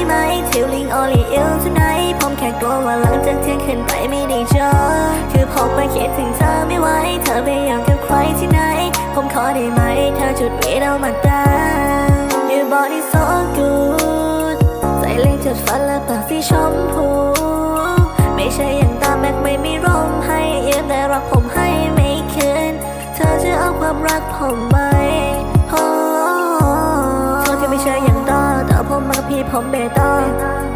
Feeling only you tonight ผมแค่กลัวว่าหลังจากเที่ยงคืนไปไม่ได้เจอ คือผมมาคิดถึงเธอไม่ไหวเธอไปอยังกับใครที่ไหน ผมขอได้ไหมเธอจุดวีดเอามาได้ Your body so good ใส่เล็กจุดฟันและปากสีชมพู ไม่ใช่อย่างตาแม็กไม่มีร่มให้ยืมแต่รักผมให้ไม่คืน เธอจะเอาความรักผมมโผมมากับพี่ผมเบต้า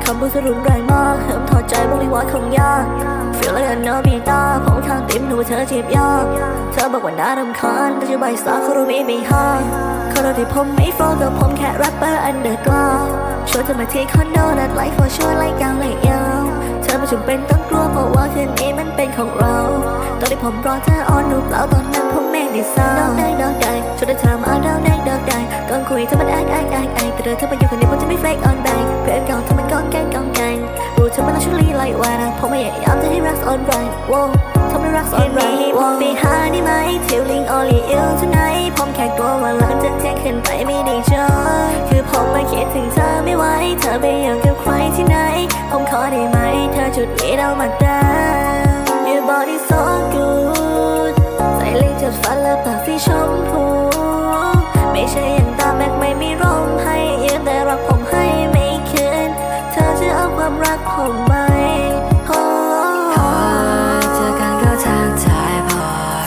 คำพูดสรุนแรงมากเหิมถอดใจบอกเลยว่าคงยาก Feel like I know มีตาผมข้างติมหนูเธอเจีบยาก เธอบอกว่าน่ารำคาญแต่จะใบสาเขารู้ไม่ไม่ห้าเขารู้ที่ผมไม่ฟองกับผมแค่แรปเปอร์อันเดอร์กราวชวนเธอมาที่คอนโดนัดไลฟ์ for sure ไล่ยาวไล่ยาวเธอไม่จำเป็นต้องกลัวเพราะว่าคืนนี้มันเป็นของเรา ตอนที่ผมรอเธอออนรูปเราตอนนั้นผมไม่ได้เศร้าดอกได้ดอกได้ชวนเธอมาดอกได้ดอกได้ก่อนคุยเธอมันแอกแอกแอกแอกแต่เธอเธอมาอยู่คนเดียว ผมจะไม่ fake on back เพื่อนเก่าเธอมันก้อนแกงกองแกงรู้เธอมันต้องชุลีไล่วานะผมไม่อยากจะให้รัก on right โว้ทำให้รัก on right ผมไปหาได้ไหม Feeling only you tonight ผมแค่กลัวว่าหลังจากเที่ยงคืนไปไม่ได้เจอคือผมมาคิดถึงเธอไม่ไหวเธอไปอยู่กับใครที่ไหน ผมขอได้ไหม เธอจุดวีดเอามาได้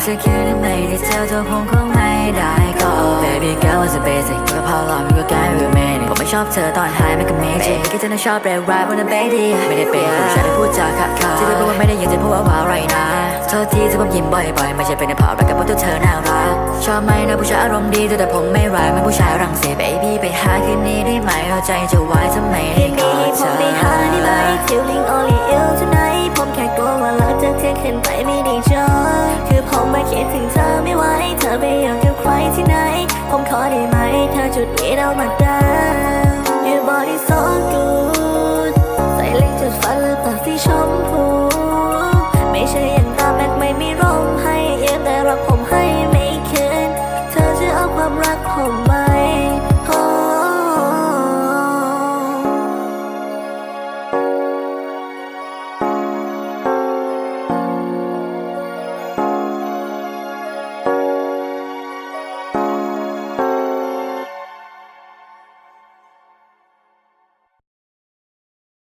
จะคิดไม่ได้เจอตัวผมคงไม่ได้ก็ Baby girl was a basic ก็พอลองก็แก้หรือไม่ผมไม่ชอบเธอตอนหายไม่กับเมจิแค่เธอน่ะชอบเรวร้ายบนเบดี้ไม่ได้เป็นผู้ชายที่พูดจาขัดขาที่เธอบอกว่าไม่ได้ยินจะพูดว่าว้าวไรนะโทษทีที่ผมยิ้มบ่อยๆไม่ใช่เป็นเพราะรักกับว่าตัวเธอน่ารักชอบไหมนะผู้ชายอารมณ์ดีแต่ผมไม่ร้ายไม่ผู้ชายรังเสีย Baby ไปหาคืนนี้ได้ไหมเอาใจจะไว้ทำไมคืได้นกอนี้ดผเธมอ คิดถึงเธอไม่ไหวเธอไปอยู่กับใครที่ไหน ผมขอได้ไหมเธอจุดนี้เรามาได้